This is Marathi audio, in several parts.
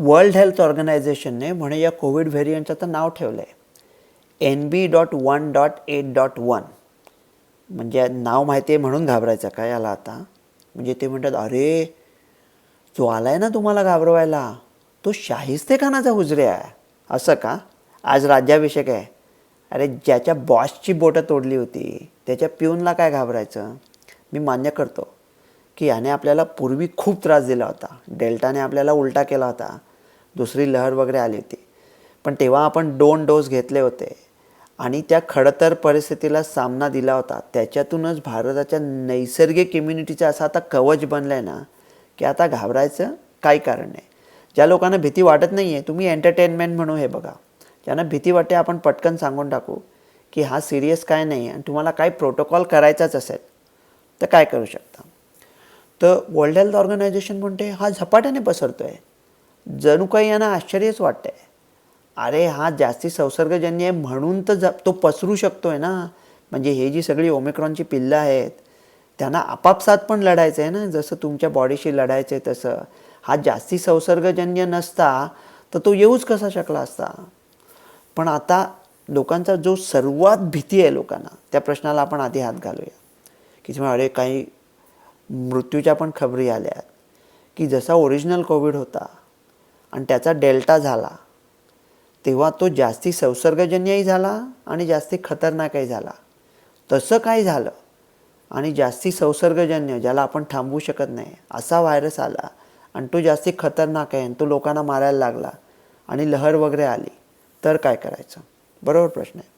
वर्ल्ड हेल्थ ऑर्गनायझेशनने म्हणे या कोविड व्हेरियंटचं तर नाव ठेवलं आहे. N B dot one dot eight dot one म्हणजे नाव माहिती आहे म्हणून घाबरायचं का याला आता? म्हणजे ते म्हणतात अरे जो आला आहे ना तुम्हाला घाबरवायला तो शाहिस्तेखानाचा हुजरे आहे. असं का? आज राज्याभिषेक आहे. अरे ज्याच्या बॉसची बोटं तोडली होती त्याच्या पिऊनला काय घाबरायचं? मी मान्य करतो की याने आपल्याला पूर्वी खूप त्रास दिला होता. डेल्टाने आपल्याला उलटा केला होता. दुसरी लहर वगैरे आली होती. पण तेव्हा आपण दोन डोस घेतले होते. आणि त्या खडतर परिस्थितीला सामना दिला होता. त्याच्यातूनच भारताच्या नैसर्गिक इम्युनिटीचं असं आता कवच बनलं आहे ना की आता घाबरायचं काही कारण नाही. ज्या लोकांना भीती वाटत नाही आहे तुम्ही एंटरटेनमेंट म्हणू हे बघा. ज्यांना भीती वाटते आपण पटकन सांगून टाकू की हा सिरियस काय नाही आणि तुम्हाला काय प्रोटोकॉल करायचाच असेल तर काय करू शकता? तर वर्ल्ड हेल्थ ऑर्गनायझेशन म्हणते हा झपाट्याने पसरतो आहे जणू काही यांना आश्चर्यच वाटतंय. अरे हा जास्ती संसर्गजन्य आहे म्हणून तर ज तो पसरू शकतो आहे ना. म्हणजे हे जी सगळी ओमिक्रॉनची पिल्लं आहेत त्यांना आपापसात पण लढायचं आहे ना. जसं तुमच्या बॉडीशी लढायचं आहे तसं. हा जास्ती संसर्गजन्य नसता तर तो येऊच कसा शकला असता? पण आता लोकांचा जो सर्वात भीती आहे लोकांना त्या प्रश्नाला आपण आधी हात घालूया. की तुम्ही अरे काही मृत्यूच्या पण खबरी आल्या की जसा ओरिजिनल कोविड होता आणि त्याचा डेल्टा झाला. तेव्हा तो जास्ती संसर्गजन्यही झाला आणि जास्ती खतरनाकही झाला. तसं काय झालं आणि जास्ती संसर्गजन्य ज्याला आपण थांबवू शकत नाही असा व्हायरस आला आणि तो जास्ती खतरनाक आहे आणि तो लोकांना मारायला लागला आणि लहर वगैरे आली. तर काय करायचं? बरोबर प्रश्न आहे.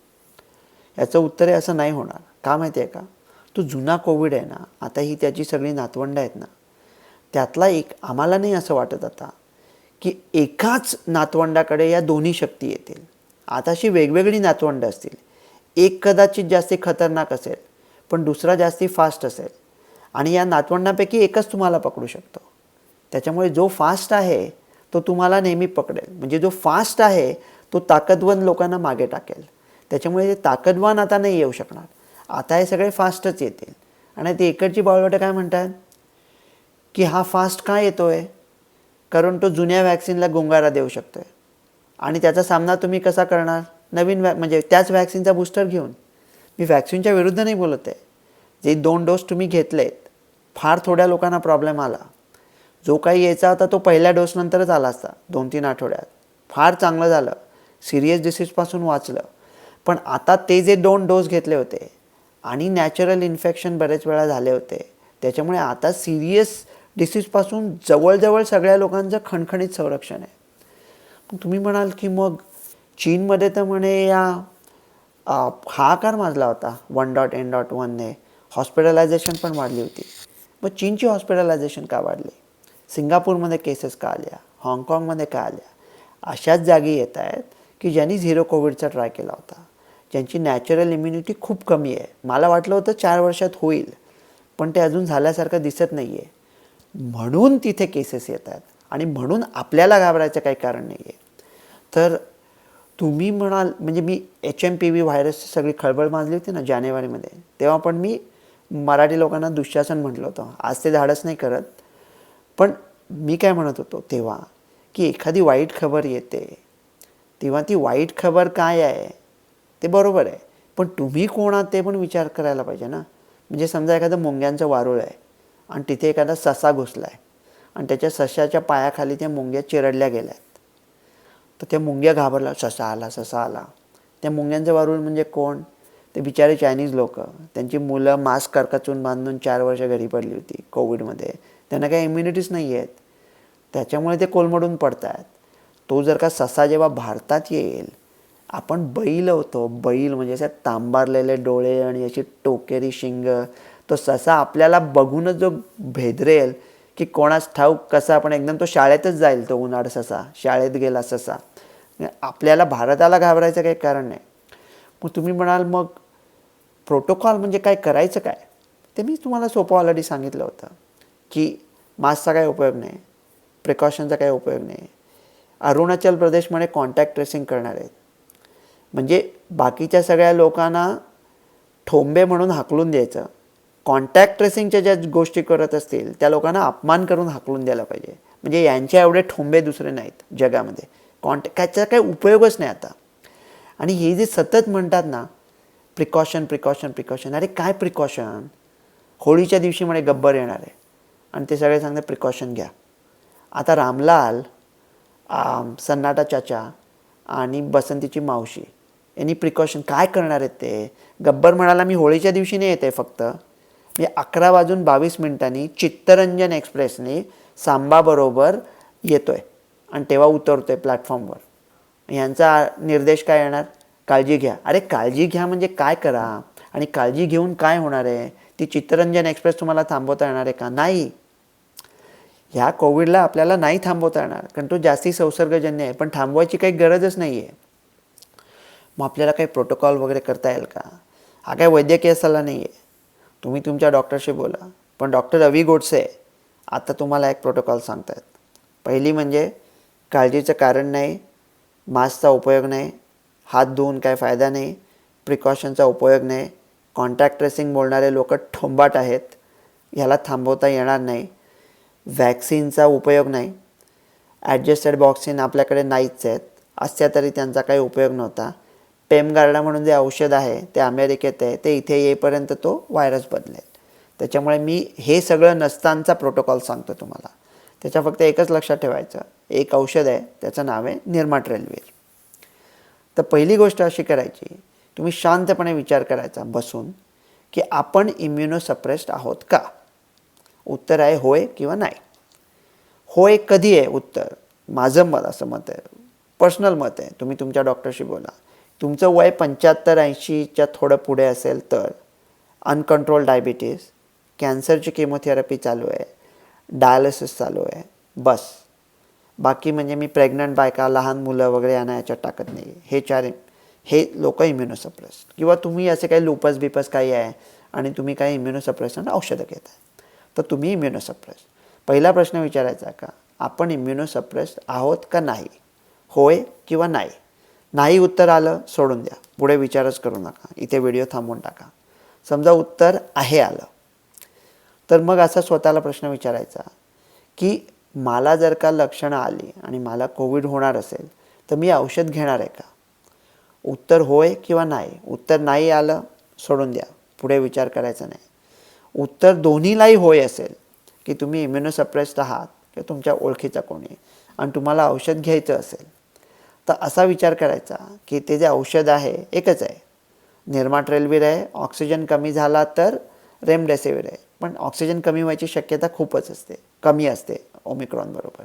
याचं उत्तर आहे असं नाही होणार. का माहिती आहे का? तो जुना कोविड आहे ना आता ही त्याची सगळी नातवंडं आहेत ना त्यातला एक आम्हाला नाही असं वाटत आता. की एकाच नातवंडाकडे या दोन्ही शक्ती येतील. आताशी वेगवेगळी नातवंड असतील. एक कदाचित जास्ती खतरनाक असेल पण दुसरा जास्ती फास्ट असेल. आणि या नातवंडांपैकी एकच तुम्हाला पकडू शकतो. त्याच्यामुळे जो फास्ट आहे तो तुम्हाला नेहमी पकडेल. म्हणजे जो फास्ट आहे तो ताकदवान लोकांना मागे टाकेल. त्याच्यामुळे ते ताकदवान आता नाही येऊ शकणार. आता हे सगळे फास्टच येतील. आणि ते इकडची बाळवटं काय म्हणतात? की हा फास्ट का येतो आहे कारण तो जुन्या वॅक्सिनला गुंगारा देऊ शकतो आहे आणि त्याचा सामना तुम्ही कसा करणार? नवीन वॅ म्हणजे त्याच वॅक्सिनचा बूस्टर घेऊन. मी वॅक्सिनच्या विरुद्ध नाही बोलत आहे. जे दोन डोस तुम्ही घेतलेत फार थोड्या लोकांना प्रॉब्लेम आला. जो काही यायचा होता तो पहिल्या डोसनंतरच आला असता दोन तीन आठवड्यात. फार चांगलं झालं. सिरियस डिसीजपासून वाचलं. पण आता ते जे दोन डोस घेतले होते आणि नॅचरल इन्फेक्शन बरेच वेळा झाले होते त्याच्यामुळे आता सिरियस डिसीजपासून जवळजवळ सगळ्या लोकांचं खणखणीत संरक्षण आहे. तुम्ही म्हणाल की मग चीनमध्ये तर म्हणे या हा हाकार माजला होता. वन डॉट एन डॉट वनने हॉस्पिटलायझेशन पण वाढली होती. मग चीनची हॉस्पिटलायझेशन का वाढली? सिंगापूरमध्ये केसेस का आल्या? हाँगकाँगमध्ये का आल्या? अशाच जागी येत आहेत की ज्यांनी झिरो कोविडचा ट्राय केला होता. ज्यांची नॅचरल इम्युनिटी खूप कमी आहे. मला वाटलं होतं चार वर्षात होईल पण ते अजून झाल्यासारखं दिसत नाही आहे म्हणून तिथे केसेस येत आहेत आणि म्हणून आपल्याला घाबरायचं काही कारण नाही आहे तर तुम्ही म्हणाल म्हणजे मी एच एम पी व्ही व्हायरसची सगळी खळबळ माजली होती ना जानेवारीमध्ये. तेव्हा पण मी मराठी लोकांना दुःशासन म्हटलं होतं. आज ते धाडस नाही करत. पण मी काय म्हणत होतो तेव्हा की एखादी वाईट खबर येते. तेव्हा ती वाईट खबर काय आहे? ते बरोबर आहे. पण तुम्ही कोण आहात ते पण विचार करायला पाहिजे ना. म्हणजे समजा एखादं मुंग्यांचं वारूळ आहे. आणि तिथे एखादा ससा घुसला आहे आणि त्याच्या सशाच्या पायाखाली त्या मुंग्या चिरडल्या गेल्या आहेत तर त्या मुंग्या घाबरला ससा आला ससा आला. त्या मुंग्यांचं वारूळ म्हणजे कोण? ते बिचारे चायनीज लोक. त्यांची मुलं मास्क करकचून बांधून चार वर्ष घरी पडली होती कोविडमध्ये. त्यांना काही इम्युनिटीज नाही आहेत त्याच्यामुळे ते कोलमडून पडत आहेत तो जर का ससा जेव्हा भारतात येईल आपण बैल होतो. बैल म्हणजे असे तांबारलेले डोळे आणि अशी टोकेरी शिंग तो ससा आपल्याला बघूनच जो भेदरेल की कोणास ठाऊक कसा आपण एकदम तो शाळेतच जाईल तो उन्हाळ ससा शाळेत गेला ससा. आपल्याला भारताला घाबरायचं काही कारण नाही. मग तुम्ही म्हणाल मग प्रोटोकॉल म्हणजे काय करायचं काय? ते मी तुम्हाला सोपं ऑलरेडी सांगितलं होतं की मास्कचा काही उपयोग नाही प्रिकॉशनचा काही उपयोग नाही. अरुणाचल प्रदेशमध्ये कॉन्टॅक्ट ट्रेसिंग करणार आहेत. म्हणजे बाकीच्या सगळ्या लोकांना ठोंबे म्हणून हाकलून द्यायचं. कॉन्टॅक्ट ट्रेसिंगच्या ज्या गोष्टी करत असतील त्या लोकांना अपमान करून हाकलून द्यायला पाहिजे. म्हणजे यांच्या एवढे ठोंबे दुसरे नाहीत जगामध्ये. कॉन्टॅक्ट त्याचा काही उपयोगच नाही आता. आणि हे जे सतत म्हणतात ना प्रिकॉशन प्रिकॉशन प्रिकॉशन अरे काय प्रिकॉशन होळीच्या दिवशी म्हणे गब्बर येणार आहे. आणि ते सगळे सांगतात प्रिकॉशन घ्या. आता रामलाल सन्नाटा चाचा आणि बसंतीची मावशी यांनी प्रिकॉशन काय करणार आहेत ते? गब्बर म्हणाला मी होळीच्या दिवशी नाही येते फक्त. मी अकरा वाजून बावीस मिनिटांनी चित्तरंजन एक्सप्रेसने सांबाबरोबर येतो आहे आणि तेव्हा उतरतो आहे प्लॅटफॉर्मवर. यांचा निर्देश काय येणार? काळजी घ्या. अरे काळजी घ्या म्हणजे काय करा? आणि काळजी घेऊन काय होणार आहे? ती चित्तरंजन एक्सप्रेस तुम्हाला थांबवता येणार आहे का? नाही. ह्या कोविडला आपल्याला नाही थांबवता येणार कारण तो जास्ती संसर्गजन्य आहे पण थांबवायची काही गरजच नाही आहे मग आपल्याला काही प्रोटोकॉल वगैरे करता येईल का? हा काय वैद्यकीय सल्ला नाही आहे तुम्ही तुमच्या डॉक्टरशी बोला. पण डॉक्टर रवी गोडसे आता तुम्हाला एक प्रोटोकॉल सांगतायत. पहिली म्हणजे काळजीचं कारण नाही मास्कचा उपयोग नाही हात धुवून काय फायदा नाही प्रिकॉशनचा उपयोग नाही कॉन्टॅक्ट ट्रेसिंग बोलणारे लोक ठोंबाट आहेत ह्याला थांबवता येणार नाही वॅक्सिनचा उपयोग नाही ॲडजस्टेड बॉक्सिन आपल्याकडे नाहीच आहेत असत्या तरी त्यांचा काही उपयोग नव्हता. पेमगार्डा म्हणून जे औषध आहे ते अमेरिकेत आहे ते इथे येईपर्यंत तो व्हायरस बदलेल. त्याच्यामुळे मी हे सगळं नसतांचा प्रोटोकॉल सांगतो तुम्हाला. त्याच्या फक्त एकच लक्षात ठेवायचं एक औषध आहे त्याचं नाव आहे निर्माट रेल्वेर तर पहिली गोष्ट अशी करायची तुम्ही शांतपणे विचार करायचा बसून की आपण इम्युनोसप्रेस्ड आहोत का? उत्तर आहे होय किंवा नाही. होय कधी आहे उत्तर? माझं मत असं मत आहे. पर्सनल मत आहे. तुम्ही तुमच्या डॉक्टरशी बोला. तुमचं वय पंच्याहत्तर ऐंशीच्या थोडं पुढे असेल तर अनकंट्रोल डायबिटीस कॅन्सरची केमोथेरपी चालू आहे डायलिसिस चालू आहे बस. बाकी म्हणजे मी प्रेग्नंट बायका लहान मुलं वगैरे यांना याच्यात टाकत नाही हे चार हे लोक इम्युनोसप्रेस किंवा तुम्ही असे काही लुपस बिपस काही आहे आणि तुम्ही काही इम्युनोसप्रेसन औषधं घेत आहे तर तुम्ही इम्युनोसप्रेस पहिला प्रश्न विचारायचा का? आपण इम्युनोसप्रेस आहोत का नाही? होय किंवा नाही? नाही उत्तर आलं सोडून द्या. पुढे विचारच करू नका. इथे व्हिडिओ थांबवून टाका. समजा उत्तर आहे आलं. तर मग असा स्वतःला प्रश्न विचारायचा की मला जर का लक्षणं आली आणि मला कोविड होणार असेल तर मी औषध घेणार आहे का? उत्तर होय किंवा नाही? उत्तर नाही आलं सोडून द्या. पुढे विचार करायचा नाही. उत्तर दोन्हीलाही होय असेल की तुम्ही इम्युनोसप्रेस्ड आहात किंवा तुमच्या ओळखीचा कोणी आणि तुम्हाला औषध घ्यायचं असेल तर असा विचार करायचा की ते जे औषध आहे एकच आहे. निर्माट्रेलवीर आहे ऑक्सिजन कमी झाला तर रेमडेसिवीर आहे. पण ऑक्सिजन कमी व्हायची शक्यता खूपच असते कमी असते ओमिक्रॉनबरोबर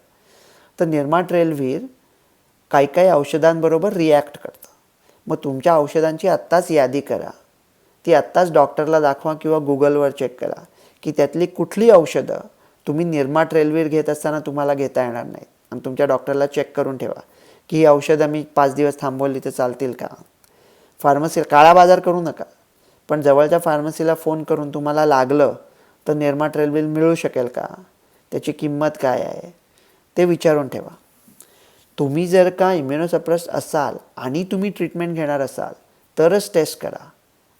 तर निर्माट रेल्वीर काही काही औषधांबरोबर रिॲक्ट करतं. मग तुमच्या औषधांची आत्ताच यादी करा. ती आत्ताच डॉक्टरला दाखवा किंवा गुगलवर चेक करा की त्यातली कुठली औषधं तुम्ही निर्माट रेल्वेर घेत असताना तुम्हाला घेता येणार नाहीत. आणि तुमच्या डॉक्टरला चेक करून ठेवा. की ही औषधं मी पाच दिवस थांबवली तर चालतील का? फार्मसी काळा बाजार करू नका. पण जवळच्या फार्मसीला फोन करून तुम्हाला लागलं तर निर्माट रेल्वे मिळू शकेल का? त्याची किंमत काय आहे? ते विचारून ठेवा. तुम्ही जर का इम्युनोसप्रेस असाल आणि तुम्ही ट्रीटमेंट घेणार असाल तरच टेस्ट करा.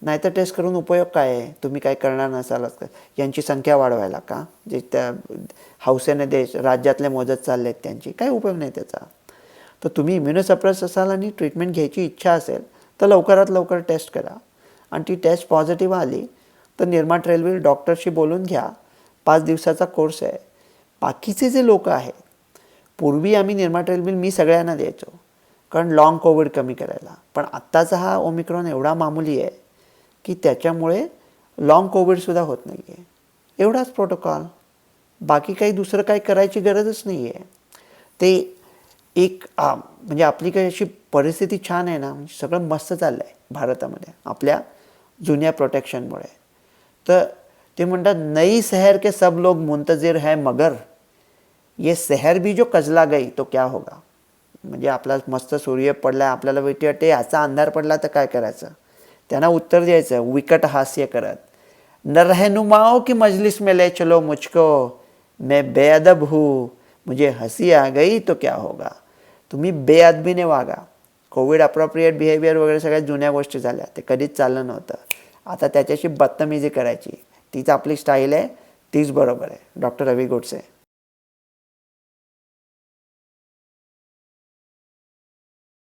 नाहीतर टेस्ट करून उपयोग काय आहे? तुम्ही काय करणार नसालच यांची संख्या वाढवायला का? जे त्या हौसेने देश राज्यातले मोजत चालले आहेत त्यांची. काय उपयोग नाही त्याचा. तर तुम्ही इम्युनोसप्रेस असाल आणि ट्रीटमेंट घ्यायची इच्छा असेल तर लवकरात लवकर टेस्ट करा. आणि ती टेस्ट पॉझिटिव्ह आली तर निर्माट रेल्वे डॉक्टरशी बोलून घ्या. पाच दिवसाचा कोर्स आहे. बाकीचे जे लोक आहेत पूर्वी आम्ही निर्माट रेल्वे मी सगळ्यांना द्यायचो कारण लाँग कोविड कमी करायला. पण आत्ताचा हा ओमिक्रॉन एवढा मामुली आहे की त्याच्यामुळे लाँग कोविडसुद्धा होत नाही आहे एवढाच प्रोटोकॉल बाकी काही दुसरं काही करायची गरजच नाही आहे ते एक म्हणजे आपली काही अशी परिस्थिती छान आहे ना म्हणजे सगळं मस्त चाललं आहे भारतामध्ये आपल्या जुन्या प्रोटेक्शनमुळे. तर ते म्हणतात नई शहर के सब लोग मुंतजिर है मगर ये शहर भी जो कजला गई तो क्या होगा? म्हणजे आपला मस्त सूर्य पडला आपल्याला वाटते वाटते याचा अंधार पडला तर काय करायचं? त्यांना उत्तर द्यायचं विकट हास्य करत. न रहनुमाओ की मजलिस में ले चलो मुझको मैं बेअदब हूँ मुझे हंसी आ गई तो क्या होगा? तुम्ही बेअदबीने वागा. कोविड अप्रोप्रिएट बिहेवियर वगैरे सगळ्या जुन्या गोष्टी झाल्या. ते कधीच चाललं नव्हतं. आता त्याच्याशी बदतमीजी करायची. तीच आपली स्टाईल आहे. तीच बरोबर आहे. डॉक्टर रवी गोडसे.